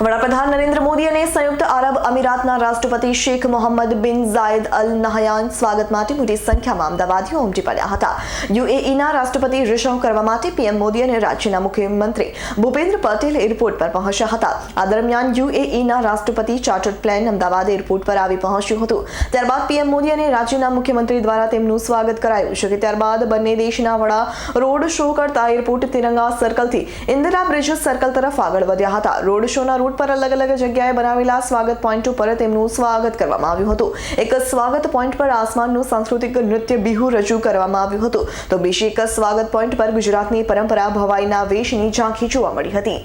વડાપ્રધાન નરેન્દ્ર મોદી અને સંયુક્ત આરબ અમીરાતના રાષ્ટ્રપતિ શેખ મોહમ્મદ બિન ઝાયદ અલ નહયાન સ્વાગત માટે મોટી સંખ્યામાં અમદાવાદીઓ ઉમટી પડ્યા હતા. યુએઈના રાષ્ટ્રપતિ રિશવ કરવા માટે પીએમ મોદી અને રાજ્યના મુખ્યમંત્રી ભૂપેન્દ્ર પટેલ એરપોર્ટ પર પહોંચ્યા હતા. આ દરમિયાન યુએઈના રાષ્ટ્રપતિ ચાર્ટર્ડ પ્લેન અમદાવાદ એરપોર્ટ પર આવી પહોંચ્યું હતું. ત્યારબાદ પીએમ મોદી અને રાજ્યના મુખ્યમંત્રી દ્વારા તેમનું સ્વાગત કરાયું છે કે ત્યારબાદ બંને દેશના વડા રોડ શો કરતા એરપોર્ટ તિરંગા સર્કલથી ઇન્દિરા બ્રિજ સર્કલ તરફ આગળ વધ્યા હતા. રોડ શોના રૂટ પર અલગ અલગ જગ્યાએ બનાવેલા સ્વાગત પોઈન્ટ ઉપર તેમનું સ્વાગત કરવામાં આવ્યું હતું. એક સ્વાગત પોઈન્ટ પર આસમાનનું સાંસ્કૃતિક નૃત્ય બિહુ રજૂ કરવામાં આવ્યું હતું. તો બીજી એક સ્વાગત પોઈન્ટ પર ગુજરાતની પરંપરા ભવાઈના વેશની ઝાંખી જોવા મળી હતી.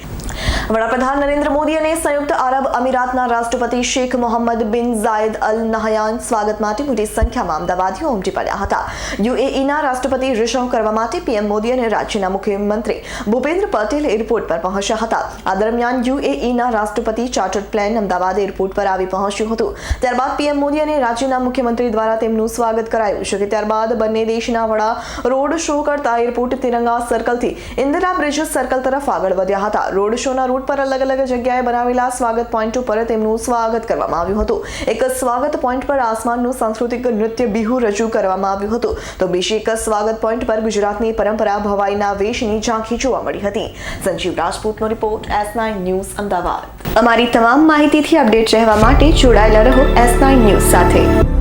વડાપ્રધાન નરેન્દ્ર મોદી અને સંયુક્ત આરબ અમીરાતના રાષ્ટ્રપતિ શેખ મોહમ્મદ બિન ઝાયદ અલ નહયાન સ્વાગત માટે મોટી સંખ્યામાં અમદાવાદીઓ ઉમટી પડ્યા હતા. યુએઈના રાષ્ટ્રપતિ રિસીવ કરવા માટે પીએમ મોદી અને રાજ્યના મુખ્યમંત્રી ભૂપેન્દ્ર પટેલ એરપોર્ટ પર પહોંચ્યા હતા. આ દરમિયાન યુએઈના રાષ્ટ્રપતિ ચાર્ટર્ડ પ્લેન અમદાવાદ એરપોર્ટ પર આવી પહોંચ્યું હતું. ત્યારબાદ પીએમ મોદી અને રાજ્યના મુખ્યમંત્રી દ્વારા તેમનું સ્વાગત કરાયું છે કે ત્યારબાદ બંને દેશના વડા રોડ શો કરતા એરપોર્ટ તિરંગા સર્કલથી ઇન્દિરા બ્રિજ સર્કલ તરફ આગળ વધ્યા હતા. રોડ શોના રૂટ પર અલગ અલગ જગ્યાએ બનાવેલા સ્વાગત પોઈન્ટ ઉપર તેમનું સ્વાગત કરવામાં આવ્યું હતું. એક સ્વાગત પોઈન્ટ પર આસમાનનું સાંસ્કૃતિક નૃત્ય બિહુ રજૂ કરવામાં આવ્યું હતું. તો બીજી એક સ્વાગત પોઈન્ટ પર ગુજરાતની પરંપરા ભવાઈના વેશની ઝાંખી જોવા મળી હતી. Sanjeev રાજપૂતનો report S nine news Ahmedabad. અમારી તમામ માહિતીથી અપડેટ રહેવા માટે જોડાયેલા રહો એસ નાઇન ન્યૂઝ સાથે.